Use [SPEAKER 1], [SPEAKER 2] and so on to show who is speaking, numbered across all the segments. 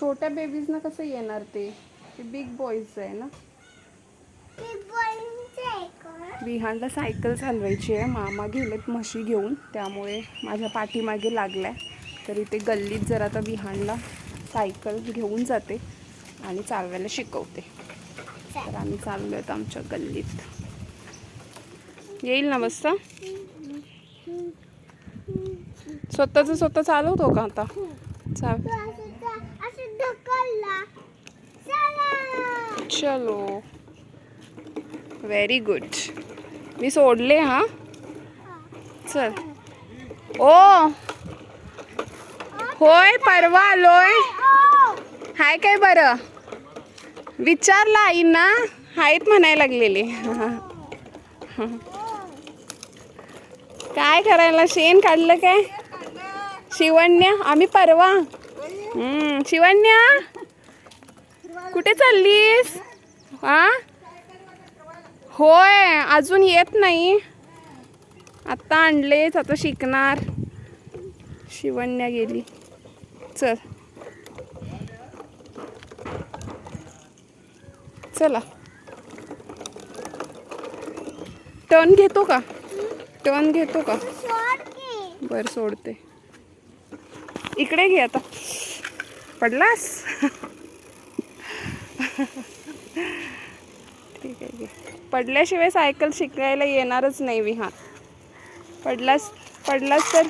[SPEAKER 1] छोट्या बेबीजना कसं येणार ते? बिग बॉईज आहे ना? विहानला सायकल चालवायची आहे. मामा गेलेत म्हशी घेऊन. त्यामुळे माझ्या पाठीमागे लागलाय. तर इथे गल्लीत जर आता विहानला सायकल घेऊन जाते आणि चालवायला शिकवते. तर आम्ही चाललो आहेत आमच्या गल्लीत. येईल ना बसता स्वतःच स्वतः चालवतो का आता? चाल चलो व्हेरी गुड मी सोडले हां चल ओ होय परवा आलोय हाय काय बरं विचारलं ना आहेत म्हणायला लागलेली काय करायला शेण काढलं काय शिवण्या आम्ही परवा शिवण्या कुठे चाललीस आ? होय अजून येत नाही. आत्ता आणलेच आता शिकणार. शिवण्या गेली. चल. चला. टर्न घेतो का? टर्न घेतो का? बर सोडते. इकडे घे आता. पडलास? ठीक आहे पडल्याशिवाय सायकल शिकायला येणारच नाही विहान पडलास पडलास तर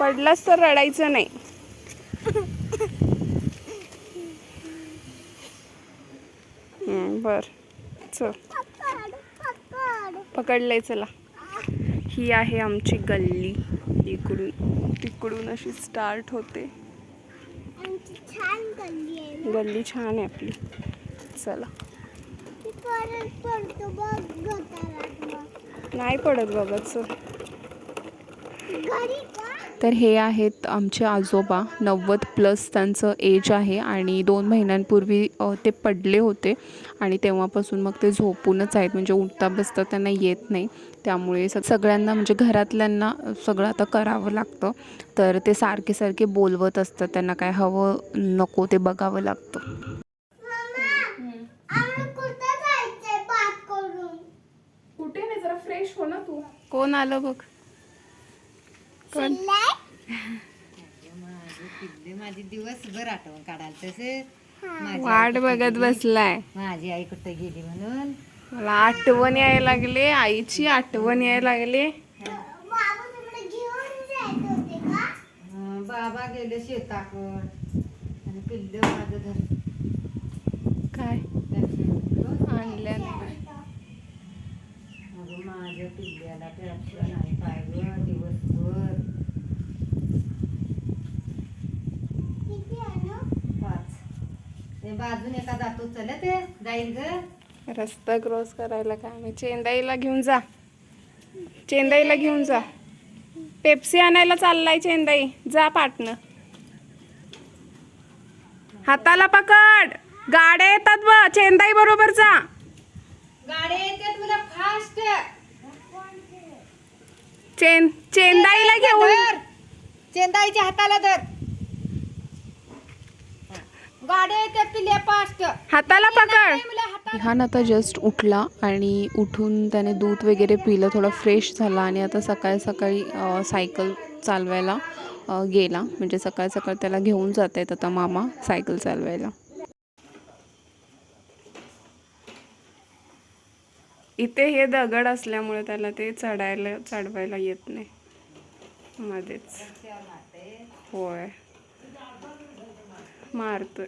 [SPEAKER 1] पडलास तर रडायचं नाही. बर. चल. पकडलंय चला. ही आहे आमची गल्ली. इकडून तिकडून अशी स्टार्ट होते.
[SPEAKER 2] गल्ली
[SPEAKER 1] छान आहे आपली. चला
[SPEAKER 2] ती परत पडतो बघ गटारात मग.
[SPEAKER 1] नाही पडत बाबा चल
[SPEAKER 2] घरी का?
[SPEAKER 1] तर हे आहेत आमचे आजोबा. नव्वद प्लस त्यांचं एज आहे आणि दोन महिन्यांपूर्वी ते पडले होते. आणि तेव्हापासून मग ते झोपूनच आहेत. म्हणजे उठता बसता त्यांना येत नाही. त्यामुळे स सगळ्यांना म्हणजे घरातल्यांना सगळं आता करावं लागतं. तर ते सारखे सारखे बोलवत असतात. त्यांना काय हवं नको ते बघावं लागतं
[SPEAKER 2] आम्हाला कुठं जायचंय बात करून
[SPEAKER 1] कुठे नाही जरा फ्रेश हो ना तू कोण आलं बघ? कोण?
[SPEAKER 3] माझी दिवसभर आठवण काढाल तसे
[SPEAKER 1] वाट बघत बसलाय.
[SPEAKER 3] माझी आई कुठे गेली म्हणून?
[SPEAKER 1] मला आठवण यायला लागले आईची आठवण यायला लागले.
[SPEAKER 2] बाबा
[SPEAKER 3] गेले शेताकड. आणि पिल्ल माझं
[SPEAKER 1] काय?
[SPEAKER 3] पिल्ल्याला टेन्शन आहे काय ग दिवसभर पाच ते बाजून एका जातो चल ते जाईल ग
[SPEAKER 1] रस्ता क्रॉस करायला काय मी चेंदाईला घेऊन जा. चेंदाईला घेऊन जा. पेप्सी आणायला चाललाय चेंदाई. जा पाटणं. हाताला पकड. गाड्या येतात ब चेंदाई बरोबर जा.
[SPEAKER 3] गाड्या येते तुला फास्ट
[SPEAKER 1] चेन चेंदाईला घेऊन.
[SPEAKER 3] चेंदाईच्या हाताला धर.
[SPEAKER 1] हाताला पकड. विहान आता जस्ट उठला आणि उठून त्याने दूध वगैरे पिलं थोडा फ्रेश झाला आणि आता सकाळी सकाळी सायकल चालवायला गेला. म्हणजे सकाळ सकाळ त्याला घेऊन जात आहेत आता मामा सायकल चालवायला. इथे हे दगड असल्यामुळे त्याला ते चढायला चढवायला येत नाही. मध्येच. होय. मारतोय.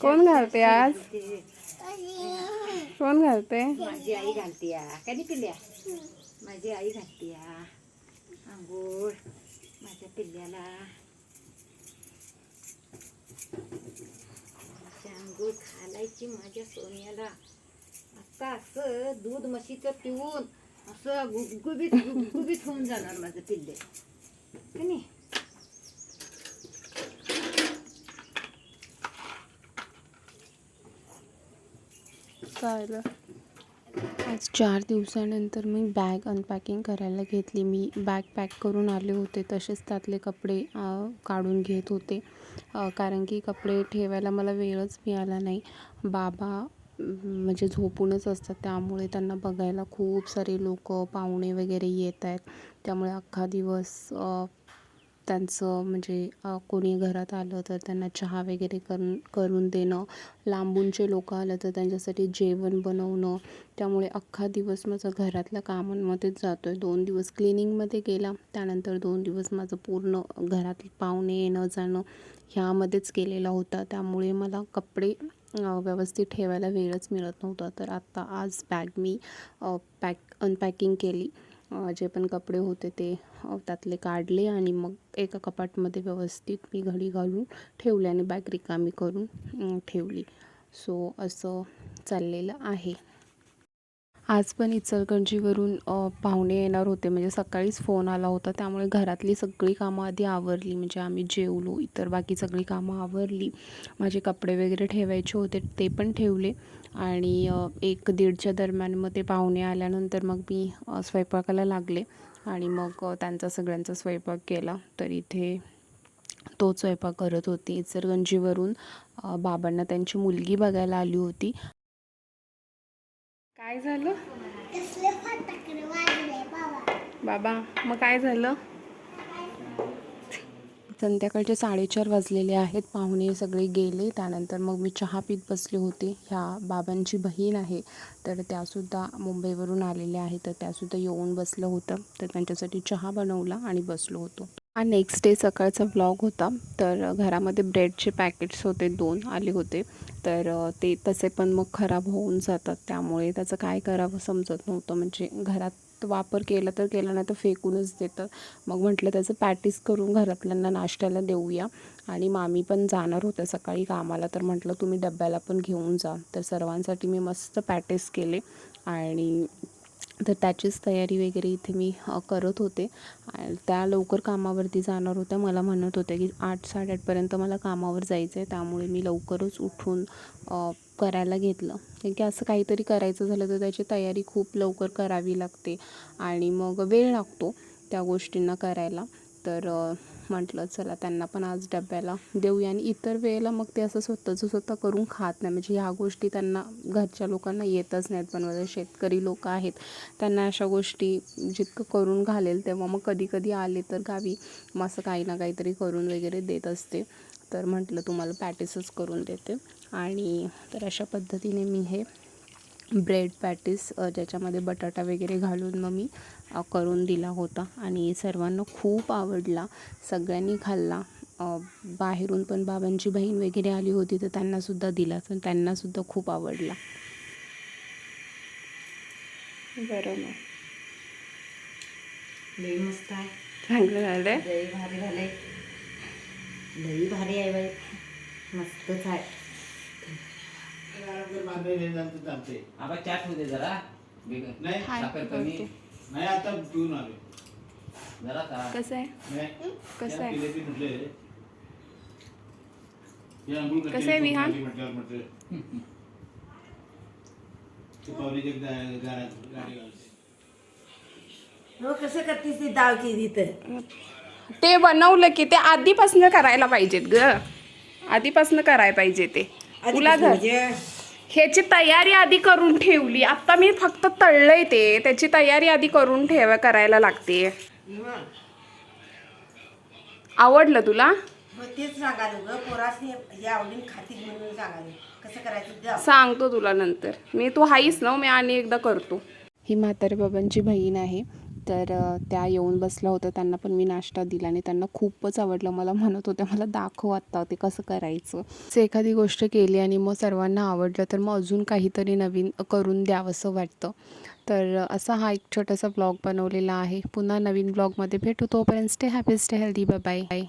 [SPEAKER 1] कोण घालते आज? कोण घालते?
[SPEAKER 3] माझी आई घालते कधी पिल्या? माझी आई घालते आंघोळ माझ्या पिल्ल्याला. आंघोळ घालायची माझ्या सोन्याला. आता असं दूध म्हशीचं पिऊन असं गुबगुबीत गुबगुबीत होऊन जाणार माझं पिल्ले. नाही?
[SPEAKER 1] चालेल. आज चार दिवसानंतर मी बॅग अनपॅकिंग करायला घेतली. मी बॅग पॅक करून आले होते. तसेच त्यातले कपडे काढून घेत होते. कारण की कपडे ठेवायला मला वेळच मिळाला नाही. बाबा म्हणजे झोपूनच असतात. त्यामुळे त्यांना बघायला खूप सारे लोक पाहुणे वगैरे येत आहेत. त्यामुळे अख्खा दिवस त्यांचं म्हणजे कोणी घरात आलं तर त्यांना चहा वगैरे करून करून देणं लांबूनचे लोक आलं तर त्यांच्यासाठी जेवण बनवणं त्यामुळे अख्खा दिवस माझा घरातल्या कामांमध्येच जातो आहे दोन दिवस क्लिनिंगमध्ये गेला त्यानंतर दोन दिवस माझं पूर्ण घरात पाहुणे येणं जाणं ह्यामध्येच गेलेला होता. त्यामुळे मला कपडे व्यवस्थित ठेवायला वेळच मिळत नव्हता. तर आत्ता आज बॅग मी पॅक अनपॅकिंग केली. जे पण कपडे होते ते त्यातले काढले आणि मग एका कपाटमध्ये व्यवस्थित मी घडी घालून ठेवली आणि बॅग रिकामी करून ठेवली. सो असं चाललेलं आहे. आज पण इचलकरंजीवरून पाहुणे येणार होते. म्हणजे सकाळीच फोन आला होता. त्यामुळे घरातली सगळी कामं आधी आवरली. म्हणजे आम्ही जेवलो. इतर बाकी सगळी कामं आवरली. माझे कपडे वगैरे ठेवायचे होते. ते पण ठेवले. आणि एक दीडच्या दरम्यान मग ते पाहुणे आल्यानंतर मग मी स्वयंपाकाला लागले. आणि मग त्यांचा सगळ्यांचा स्वयंपाक केला. तर इथे तो स्वयंपाक करत होती. इचलकरंजीवरून बाबांना त्यांची मुलगी बघायला आली होती. काय झालं?
[SPEAKER 2] बाबा.
[SPEAKER 1] मग काय झालं? संध्याकाळचे साडेचार वाजलेले आहेत. पाहुणे सगळे गेले. त्यानंतर मग मी चहा पीत बसले होते. ह्या बाबांची बहीण आहे. तर त्यासुद्धा मुंबईवरून आलेल्या आहेत तर त्यासुद्धा येऊन बसलं होतं. तर त्यांच्यासाठी चहा बनवला आणि बसलो होतो. हा नेक्स्ट डे सकाळचा ब्लॉग होता. तर घरामध्ये ब्रेडचे पॅकेट्स होते दोन आले होते. तर ते तसे पण मग खराब होऊन जातात. त्यामुळे त्याचं काय करावं समजत नव्हतं. म्हणजे घरात वापर केला तर केला नाही तर फेकूनच देतं मग म्हटलं त्याचं पॅटीस करून घरातल्यांना नाश्त्याला देऊया. आणि मामी पण जाणार होत्या सकाळी कामाला. तर म्हटलं तुम्ही डब्याला पण घेऊन जा. तर सर्वांसाठी मी मस्त पॅटीस केले. आणि तर त्याचीच तयारी वगैरे इथे मी करत होते. आणि त्या लवकर कामावरती जाणार होत्या. मला म्हणत होत्या की आठ साडेआठपर्यंत मला कामावर जायचं आहे त्यामुळे मी लवकरच उठून करायला घेतलं. कारण की असं काहीतरी करायचं झालं तर त्याची तयारी खूप लवकर करावी लागते. आणि मग वेळ लागतो त्या गोष्टींना करायला. तर म्हटलं चला त्यांना पण आज डब्याला देऊया. आणि इतर वेळेला मग ते असं स्वतःचं स्वतः करून खात नाही. म्हणजे ह्या गोष्टी त्यांना घरच्या लोकांना येतच नाहीत. बनवायला शेतकरी लोक आहेत त्यांना अशा गोष्टी जितकं करून घालेल तेव्हा मग कधी कधी आले तर गावी मग असं काही ना काहीतरी करून वगैरे देत असते. तर म्हटलं तुम्हाला पॅटीसच करून देते. आणि तर अशा पद्धतीने मी हे ब्रेड पॅटीस ज्याच्यामध्ये बटाटा वगैरे घालून मग मी करून दिला होता. आणि सर्वांना खूप आवडला. सगळ्यांनी खाल्ला. बाहेरून पण बाबांची बहीण वगैरे आली होती तर त्यांनासुद्धा दिला. तर त्यांनासुद्धा खूप आवडला. बरं
[SPEAKER 3] लई मस्त आहे.
[SPEAKER 1] चांगलं झालं
[SPEAKER 3] लई भारी लई भारी आहे बाई. मस्तच आहे.
[SPEAKER 4] आबा चाट होते जरा.
[SPEAKER 5] नाही. नाही आता पिऊन आलो
[SPEAKER 4] जरा का
[SPEAKER 1] कसं आहे?
[SPEAKER 5] नाही
[SPEAKER 1] कसं
[SPEAKER 5] त्या
[SPEAKER 1] आहे?
[SPEAKER 5] पिल्याची म्हटले. हे अंघोळ करते,
[SPEAKER 1] कसं आहे विहान?
[SPEAKER 5] गाडी म्हटल्यावर म्हटलं. ती पावलीची एक गा- गाडी गाडी घालते.
[SPEAKER 3] हो कसं करतेस ती डाळची तिथं
[SPEAKER 1] ते बनवलं की ते आधीपासून करायला पाहिजेत ग. आधीपासून करायला पाहिजे ते. तुला धर ह्याची तयारी आधी करून ठेवली. आता मी फक्त तळलंय ते. त्याची तयारी आधी करून ठेवा करायला लागते. आवडलं तुला?
[SPEAKER 6] तेच सांगालो ग पोरासने आवडीन खातील म्हणून सांगालो कसं करायचं द्या
[SPEAKER 1] सांगतो तुला नंतर. मी तू हाईस ना मी आणि एकदा करतो. ही म्हातारे बाबांची बहीण आहे. तर त्या येऊन बसल्या होत्या. त्यांना पण मी नाश्ता दिला आणि त्यांना खूपच आवडलं. मला म्हणत होत्या मला दाखव आत्ता ते कसं करायचं. जे एखादी गोष्ट केली आणि मग सर्वांना आवडलं तर मग अजून काहीतरी नवीन करून द्यावंसं वाटतं. तर असा हा एक छोटासा ब्लॉग बनवलेला आहे. पुन्हा नवीन ब्लॉगमध्ये भेटू. तोपर्यंत stay happy stay healthy bye bye